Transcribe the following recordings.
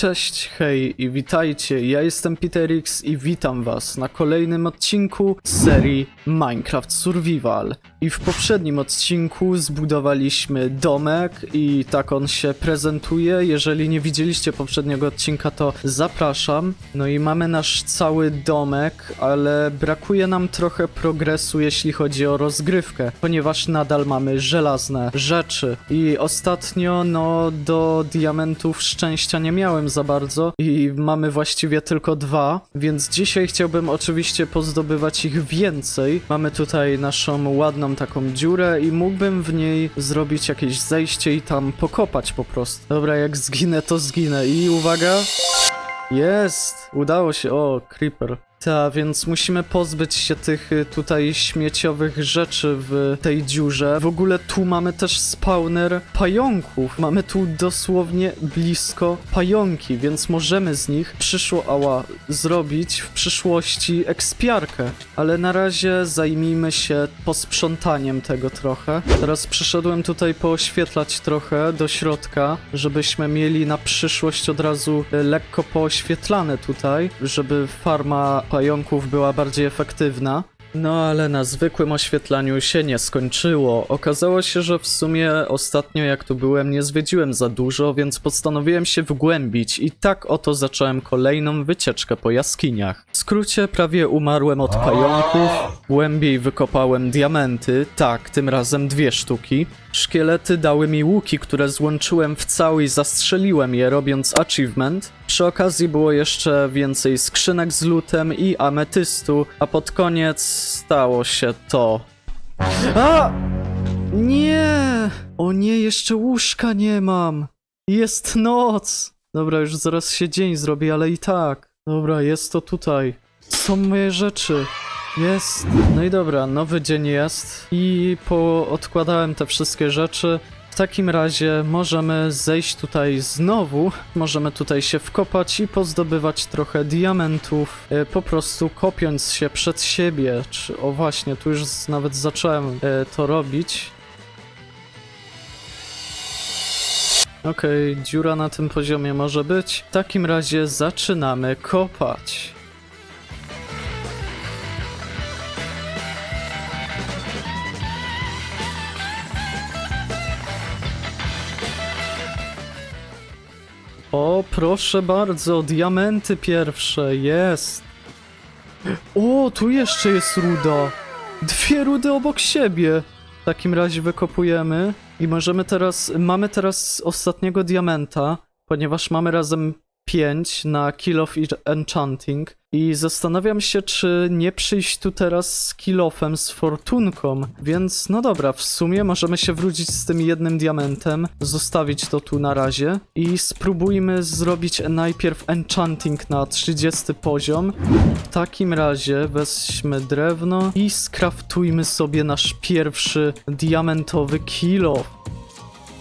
Cześć, hej i witajcie. Ja jestem Peterix i witam was na kolejnym odcinku serii Minecraft Survival. I w poprzednim odcinku zbudowaliśmy domek i tak on się prezentuje. Jeżeli nie widzieliście poprzedniego odcinka, to zapraszam. No i mamy nasz cały domek, ale brakuje nam trochę progresu, jeśli chodzi o rozgrywkę, ponieważ nadal mamy żelazne rzeczy. I ostatnio, no, do diamentów szczęścia nie miałem za bardzo i mamy właściwie tylko dwa, więc dzisiaj chciałbym oczywiście pozdobywać ich więcej. Mamy tutaj naszą ładną taką dziurę i mógłbym w niej zrobić jakieś zejście i tam pokopać po prostu. Dobra, jak zginę, to zginę. I uwaga. Jest! Udało się. O, creeper. Ta, więc musimy pozbyć się tych y, tutaj śmieciowych rzeczy w tej dziurze. W ogóle tu mamy też spawner pająków. Mamy tu dosłownie blisko pająki, więc możemy z nich przyszło ała zrobić w przyszłości ekspiarkę. Ale na razie zajmijmy się posprzątaniem tego trochę. Teraz przyszedłem tutaj pooświetlać trochę do środka, żebyśmy mieli na przyszłość od razu y, lekko pooświetlane tutaj, żeby farma pająków była bardziej efektywna. No ale na zwykłym oświetlaniu się nie skończyło. Okazało się, że w sumie ostatnio jak tu byłem nie zwiedziłem za dużo, więc postanowiłem się wgłębić i tak oto zacząłem kolejną wycieczkę po jaskiniach. W skrócie prawie umarłem od pająków, głębiej wykopałem diamenty, tak, tym razem dwie sztuki. Szkielety dały mi łuki, które złączyłem w cały i zastrzeliłem je robiąc achievement. Przy okazji było jeszcze więcej skrzynek z lutem i ametystu, a pod koniec stało się to. A! Nie! O nie, jeszcze łóżka nie mam. Jest noc. Dobra, już zaraz się dzień zrobi, ale i tak. Dobra, jest to tutaj. Są moje rzeczy. Jest. No i dobra, nowy dzień jest i po odkładałem te wszystkie rzeczy. W takim razie możemy zejść tutaj znowu, możemy tutaj się wkopać i pozdobywać trochę diamentów, e, po prostu kopiąc się przed siebie. Czy, o właśnie, tu już nawet zacząłem e, to robić. Okej, dziura na tym poziomie może być. W takim razie zaczynamy kopać. O, proszę bardzo, diamenty pierwsze, jest. O, tu jeszcze jest ruda. Dwie rudy obok siebie. W takim razie wykopujemy i możemy teraz, mamy teraz ostatniego diamenta, ponieważ mamy razem 5 na Kill of Enchanting i zastanawiam się, czy nie przyjść tu teraz z kill-offem, z fortunką, więc no dobra, w sumie możemy się wrócić z tym jednym diamentem, zostawić to tu na razie i spróbujmy zrobić najpierw Enchanting na 30 poziom. W takim razie weźmy drewno i skraftujmy sobie nasz pierwszy diamentowy kill-off.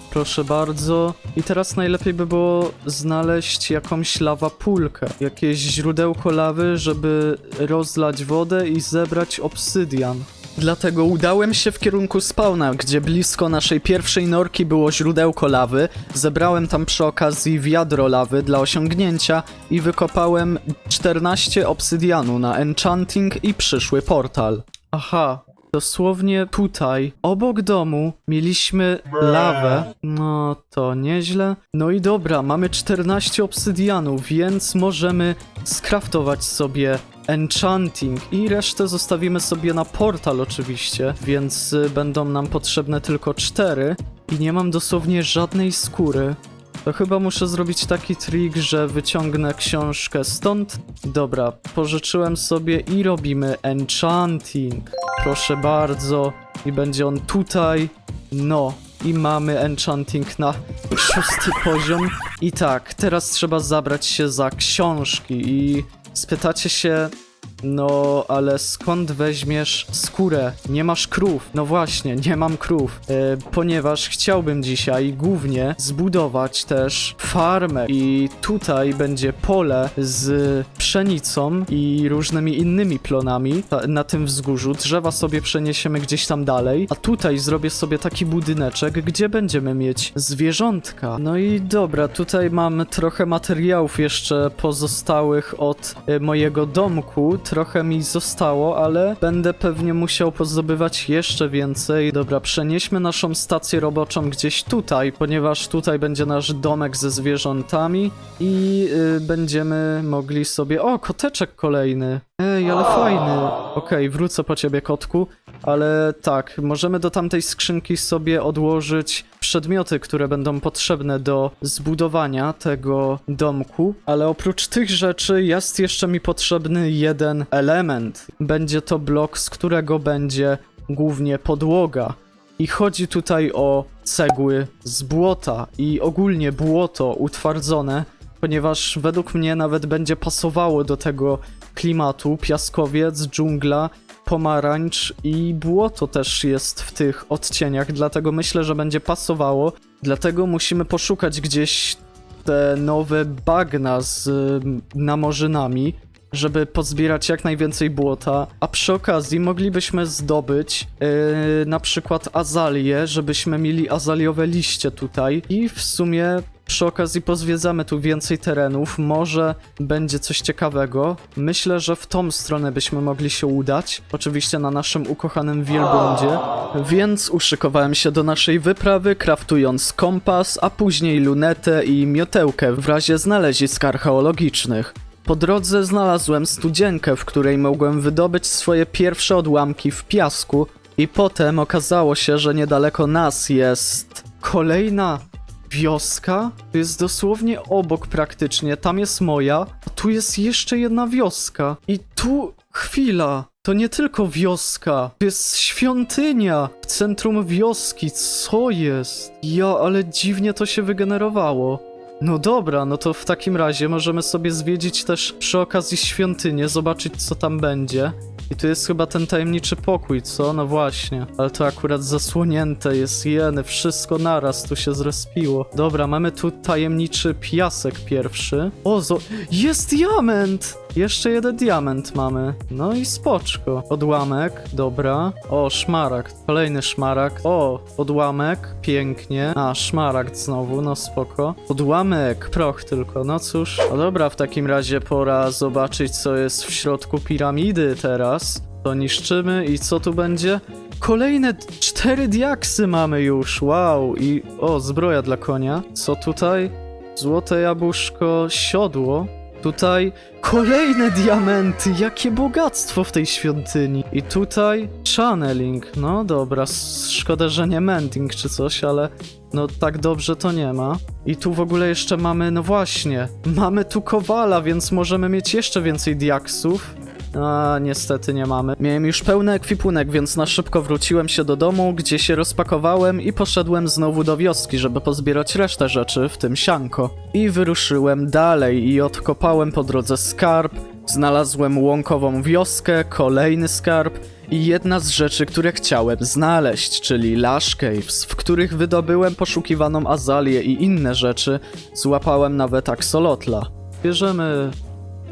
Proszę bardzo. I teraz najlepiej by było znaleźć jakąś lawapulkę, jakieś źródełko lawy, żeby rozlać wodę i zebrać obsydian. Dlatego udałem się w kierunku spawna, gdzie blisko naszej pierwszej norki było źródełko lawy. Zebrałem tam przy okazji wiadro lawy dla osiągnięcia i wykopałem 14 obsydianu na enchanting i przyszły portal. Aha, Dosłownie tutaj, obok domu, mieliśmy lawę. No to nieźle. No i dobra, mamy 14 obsydianów, więc możemy skraftować sobie enchanting i resztę zostawimy sobie na portal oczywiście, więc y, będą nam potrzebne tylko 4 i nie mam dosłownie żadnej skóry. To chyba muszę zrobić taki trik, że wyciągnę książkę stąd. Dobra, pożyczyłem sobie i robimy enchanting. Proszę bardzo. I będzie on tutaj. No. I mamy enchanting na szósty poziom. I tak, teraz trzeba zabrać się za książki i spytacie się, No, ale skąd weźmiesz skórę? Nie masz krów. No właśnie, nie mam krów. E, ponieważ chciałbym dzisiaj głównie zbudować też farmę. I tutaj będzie pole z pszenicą i różnymi innymi plonami na tym wzgórzu. Drzewa sobie przeniesiemy gdzieś tam dalej. A tutaj zrobię sobie taki budyneczek, gdzie będziemy mieć zwierzątka. No i dobra, tutaj mam trochę materiałów jeszcze pozostałych od e, mojego domku. Trochę mi zostało, ale będę pewnie musiał pozdobywać jeszcze więcej. Dobra, przenieśmy naszą stację roboczą gdzieś tutaj, ponieważ tutaj będzie nasz domek ze zwierzątami i y, będziemy mogli sobie... O, koteczek kolejny! Ej, ale fajny! Okej, wrócę po ciebie, kotku. Ale tak, możemy do tamtej skrzynki sobie odłożyć przedmioty, które będą potrzebne do zbudowania tego domku, ale oprócz tych rzeczy jest jeszcze mi potrzebny jeden element. Będzie to blok, z którego będzie głównie podłoga. I chodzi tutaj o cegły z błota i ogólnie błoto utwardzone, ponieważ według mnie nawet będzie pasowało do tego klimatu piaskowiec, dżungla, pomarańcz i błoto też jest w tych odcieniach, dlatego myślę, że będzie pasowało. Dlatego musimy poszukać gdzieś te nowe bagna z ym, namorzynami, żeby pozbierać jak najwięcej błota, a przy okazji moglibyśmy zdobyć yy, na przykład azalię, żebyśmy mieli azaliowe liście tutaj i w sumie przy okazji pozwiedzamy tu więcej terenów, może będzie coś ciekawego. Myślę, że w tą stronę byśmy mogli się udać, oczywiście na naszym ukochanym wielbłądzie, więc uszykowałem się do naszej wyprawy, kraftując kompas, a później lunetę i miotełkę w razie znalezisk archeologicznych. Po drodze znalazłem studzienkę, w której mogłem wydobyć swoje pierwsze odłamki w piasku i potem okazało się, że niedaleko nas jest kolejna wioska. To jest dosłownie obok praktycznie, tam jest moja, a tu jest jeszcze jedna wioska. I tu, chwila, to nie tylko wioska, to jest świątynia w centrum wioski, co jest? Ja, ale dziwnie to się wygenerowało. No dobra, no to w takim razie możemy sobie zwiedzić też przy okazji świątynię, zobaczyć co tam będzie. I tu jest chyba ten tajemniczy pokój, co? No właśnie. Ale to akurat zasłonięte jest, jeny, wszystko naraz tu się zrespiło. Dobra, mamy tu tajemniczy piasek pierwszy. O, zo... Jest diament! Jeszcze jeden diament mamy. No i spoczko. Odłamek, dobra. O, szmaragd. Kolejny szmaragd. O, odłamek, pięknie. A, szmaragd znowu, no spoko. Odłamek, proch tylko, no cóż. No dobra, w takim razie pora zobaczyć, co jest w środku piramidy teraz. To niszczymy i co tu będzie? Kolejne cztery diaksy mamy już, wow. I, o, zbroja dla konia. Co tutaj? Złote jabłuszko, siodło. Tutaj kolejne diamenty, jakie bogactwo w tej świątyni. I tutaj channeling, no dobra, szkoda, że nie mending czy coś, ale no tak dobrze to nie ma. I tu w ogóle jeszcze mamy, no właśnie, mamy tu kowala, więc możemy mieć jeszcze więcej diaksów. A, niestety nie mamy. Miałem już pełny ekwipunek, więc na szybko wróciłem się do domu, gdzie się rozpakowałem i poszedłem znowu do wioski, żeby pozbierać resztę rzeczy, w tym sianko. I wyruszyłem dalej i odkopałem po drodze skarb, znalazłem łąkową wioskę, kolejny skarb i jedna z rzeczy, które chciałem znaleźć, czyli Lush Caves, w których wydobyłem poszukiwaną azalię i inne rzeczy, złapałem nawet aksolotla. Bierzemy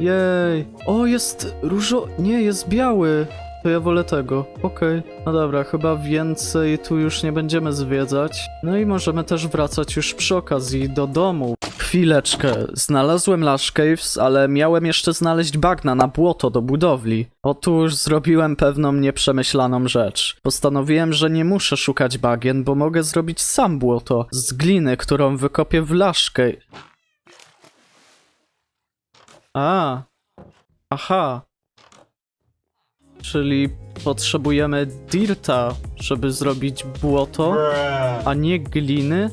jej. O, jest różo... Nie, jest biały. To ja wolę tego. Okej. No dobra, chyba więcej tu już nie będziemy zwiedzać. No i możemy też wracać już przy okazji do domu. Chwileczkę. Znalazłem Lush Caves, ale miałem jeszcze znaleźć bagna na błoto do budowli. Otóż zrobiłem pewną nieprzemyślaną rzecz. Postanowiłem, że nie muszę szukać bagien, bo mogę zrobić sam błoto z gliny, którą wykopię w Lush. A. Aha. Czyli potrzebujemy dirta, żeby zrobić błoto, a nie gliny?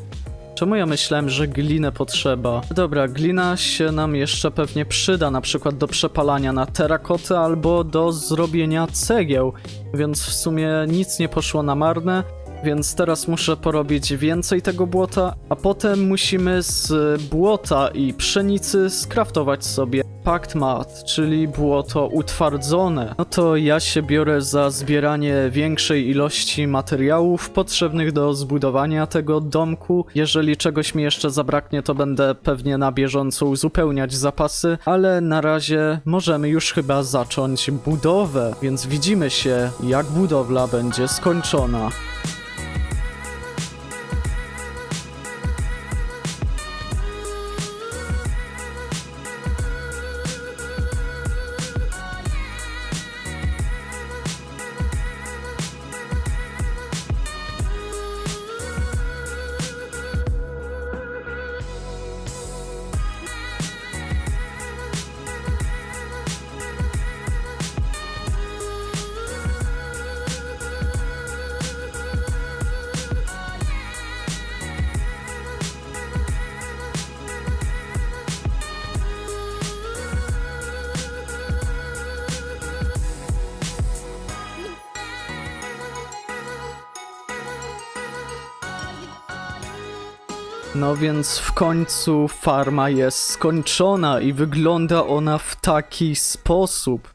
Czemu ja myślałem, że glinę potrzeba? Dobra, glina się nam jeszcze pewnie przyda, na przykład do przepalania na terakotę albo do zrobienia cegieł, więc w sumie nic nie poszło na marne. Więc teraz muszę porobić więcej tego błota, a potem musimy z błota i pszenicy skraftować sobie Pact Mat, czyli błoto utwardzone. No to ja się biorę za zbieranie większej ilości materiałów potrzebnych do zbudowania tego domku. Jeżeli czegoś mi jeszcze zabraknie, to będę pewnie na bieżąco uzupełniać zapasy, ale na razie możemy już chyba zacząć budowę, więc widzimy się, jak budowla będzie skończona. No więc w końcu farma jest skończona i wygląda ona w taki sposób.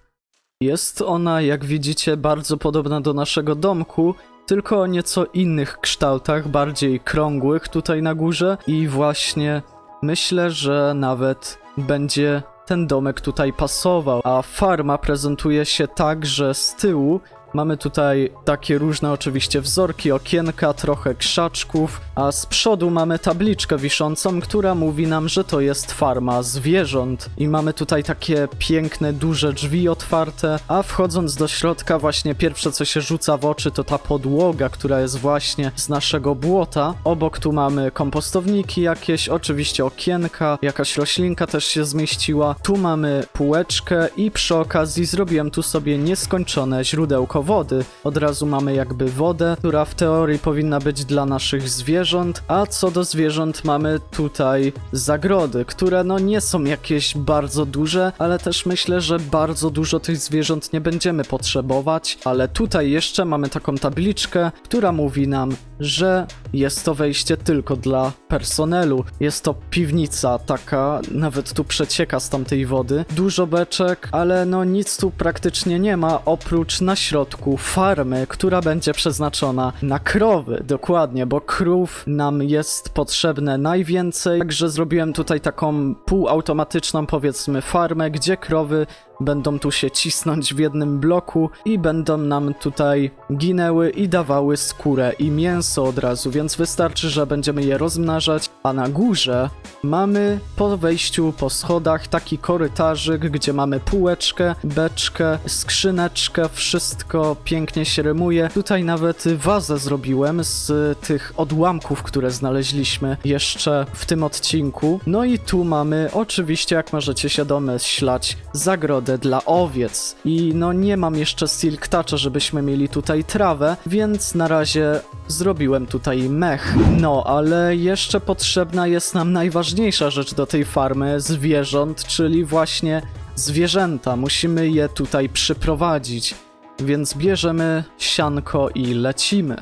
Jest ona, jak widzicie, bardzo podobna do naszego domku, tylko o nieco innych kształtach, bardziej krągłych tutaj na górze i właśnie myślę, że nawet będzie ten domek tutaj pasował. A farma prezentuje się tak, że z tyłu Mamy tutaj takie różne oczywiście wzorki, okienka, trochę krzaczków, a z przodu mamy tabliczkę wiszącą, która mówi nam, że to jest farma zwierząt. I mamy tutaj takie piękne, duże drzwi otwarte, a wchodząc do środka właśnie pierwsze co się rzuca w oczy to ta podłoga, która jest właśnie z naszego błota. Obok tu mamy kompostowniki jakieś, oczywiście okienka, jakaś roślinka też się zmieściła. Tu mamy półeczkę i przy okazji zrobiłem tu sobie nieskończone źródełko wody. Od razu mamy jakby wodę, która w teorii powinna być dla naszych zwierząt, a co do zwierząt mamy tutaj zagrody, które no nie są jakieś bardzo duże, ale też myślę, że bardzo dużo tych zwierząt nie będziemy potrzebować, ale tutaj jeszcze mamy taką tabliczkę, która mówi nam, że jest to wejście tylko dla personelu. Jest to piwnica taka, nawet tu przecieka z tamtej wody. Dużo beczek, ale no nic tu praktycznie nie ma, oprócz na środku farmy, która będzie przeznaczona na krowy. Dokładnie, bo krów nam jest potrzebne najwięcej. Także zrobiłem tutaj taką półautomatyczną, powiedzmy, farmę, gdzie krowy będą tu się cisnąć w jednym bloku i będą nam tutaj ginęły i dawały skórę i mięso od razu, więc wystarczy, że będziemy je rozmnażać. A na górze mamy po wejściu po schodach taki korytarzyk, gdzie mamy półeczkę, beczkę, skrzyneczkę, wszystko pięknie się rymuje. Tutaj nawet wazę zrobiłem z tych odłamków, które znaleźliśmy jeszcze w tym odcinku. No i tu mamy oczywiście, jak możecie się domyślać, zagrodę dla owiec. I no nie mam jeszcze silk toucha, żebyśmy mieli tutaj trawę, więc na razie zrobiłem tutaj mech. No, ale jeszcze potrzebna jest nam najważniejsza rzecz do tej farmy zwierząt, czyli właśnie zwierzęta. Musimy je tutaj przyprowadzić. Więc bierzemy sianko i lecimy.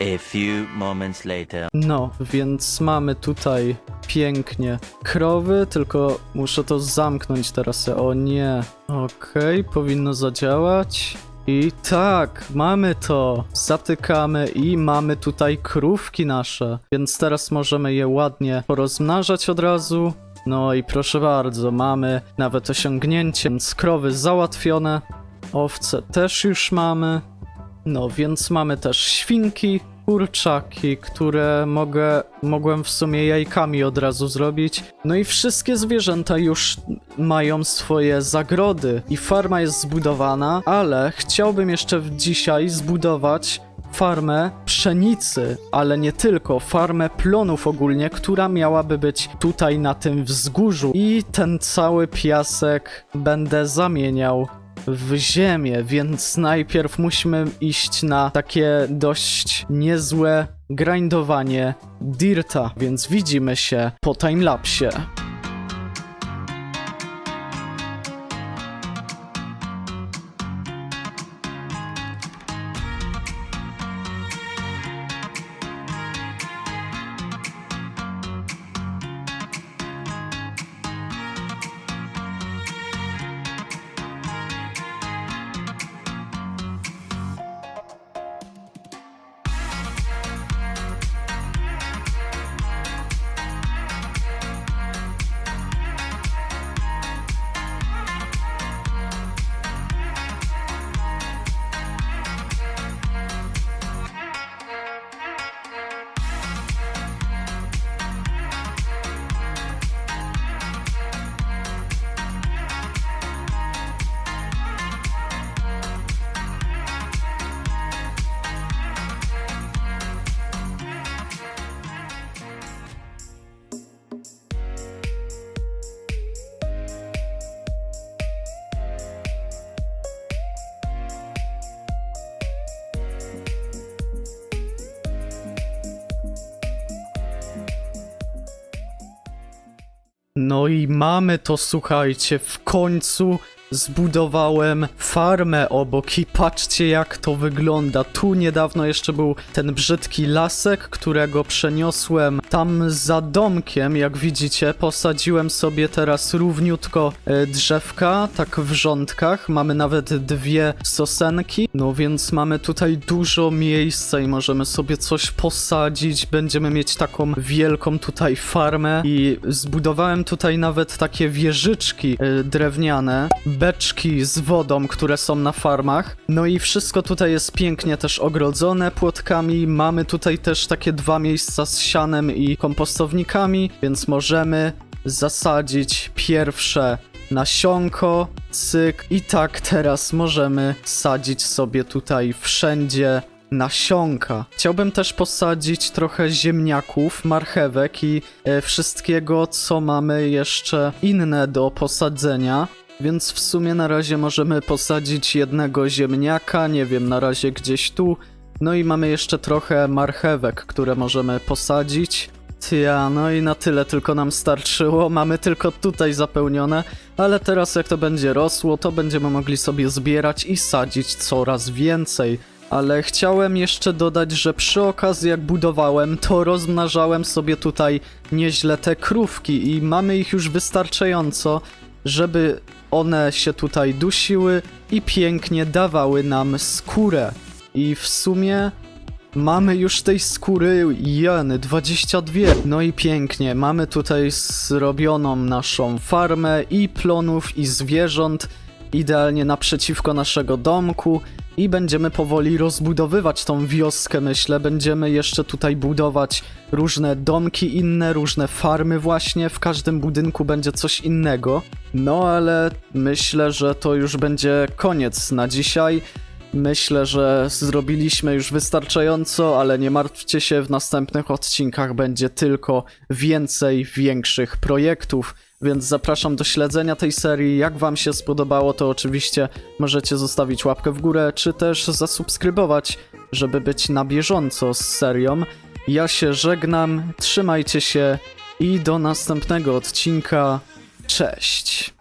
A few moments later. No, więc mamy tutaj pięknie krowy, tylko muszę to zamknąć teraz. O nie. Okej, powinno zadziałać. I tak, mamy to. Zatykamy i mamy tutaj krówki nasze. Więc teraz możemy je ładnie porozmnażać od razu. No i proszę bardzo, mamy nawet osiągnięcie, więc krowy załatwione. Owce też już mamy. No, więc mamy też świnki, kurczaki, które mogę, mogłem w sumie jajkami od razu zrobić. No i wszystkie zwierzęta już mają swoje zagrody i farma jest zbudowana, ale chciałbym jeszcze dzisiaj zbudować farmę pszenicy, ale nie tylko, farmę plonów ogólnie, która miałaby być tutaj na tym wzgórzu i ten cały piasek będę zamieniał w ziemię, więc najpierw musimy iść na takie dość niezłe grindowanie dirta, więc widzimy się po timelapsie. No i mamy to, słuchajcie, w końcu zbudowałem farmę obok i patrzcie jak to wygląda. Tu niedawno jeszcze był ten brzydki lasek, którego przeniosłem tam za domkiem, jak widzicie. Posadziłem sobie teraz równiutko e, drzewka, tak w rządkach. Mamy nawet dwie sosenki, no więc mamy tutaj dużo miejsca i możemy sobie coś posadzić. Będziemy mieć taką wielką tutaj farmę i zbudowałem tutaj nawet takie wieżyczki e, drewniane, beczki z wodą, które są na farmach. No i wszystko tutaj jest pięknie też ogrodzone płotkami. Mamy tutaj też takie dwa miejsca z sianem i kompostownikami, więc możemy zasadzić pierwsze nasionko, cyk i tak teraz możemy sadzić sobie tutaj wszędzie nasionka. Chciałbym też posadzić trochę ziemniaków, marchewek i e, wszystkiego, co mamy jeszcze inne do posadzenia. Więc w sumie na razie możemy posadzić jednego ziemniaka, nie wiem, na razie gdzieś tu. No i mamy jeszcze trochę marchewek, które możemy posadzić. Tja, no i na tyle tylko nam starczyło. Mamy tylko tutaj zapełnione, ale teraz jak to będzie rosło, to będziemy mogli sobie zbierać i sadzić coraz więcej. Ale chciałem jeszcze dodać, że przy okazji jak budowałem, to rozmnażałem sobie tutaj nieźle te krówki i mamy ich już wystarczająco, żeby one się tutaj dusiły i pięknie dawały nam skórę. I w sumie mamy już tej skóry, jeny, 22. No i pięknie, mamy tutaj zrobioną naszą farmę i plonów i zwierząt, idealnie naprzeciwko naszego domku i będziemy powoli rozbudowywać tą wioskę, myślę. Będziemy jeszcze tutaj budować różne domki inne, różne farmy właśnie. W każdym budynku będzie coś innego. No ale myślę, że to już będzie koniec na dzisiaj. Myślę, że zrobiliśmy już wystarczająco, ale nie martwcie się, w następnych odcinkach będzie tylko więcej większych projektów. Więc zapraszam do śledzenia tej serii. Jak Wam się spodobało, to oczywiście możecie zostawić łapkę w górę, czy też zasubskrybować, żeby być na bieżąco z serią. Ja się żegnam, trzymajcie się i do następnego odcinka. Cześć!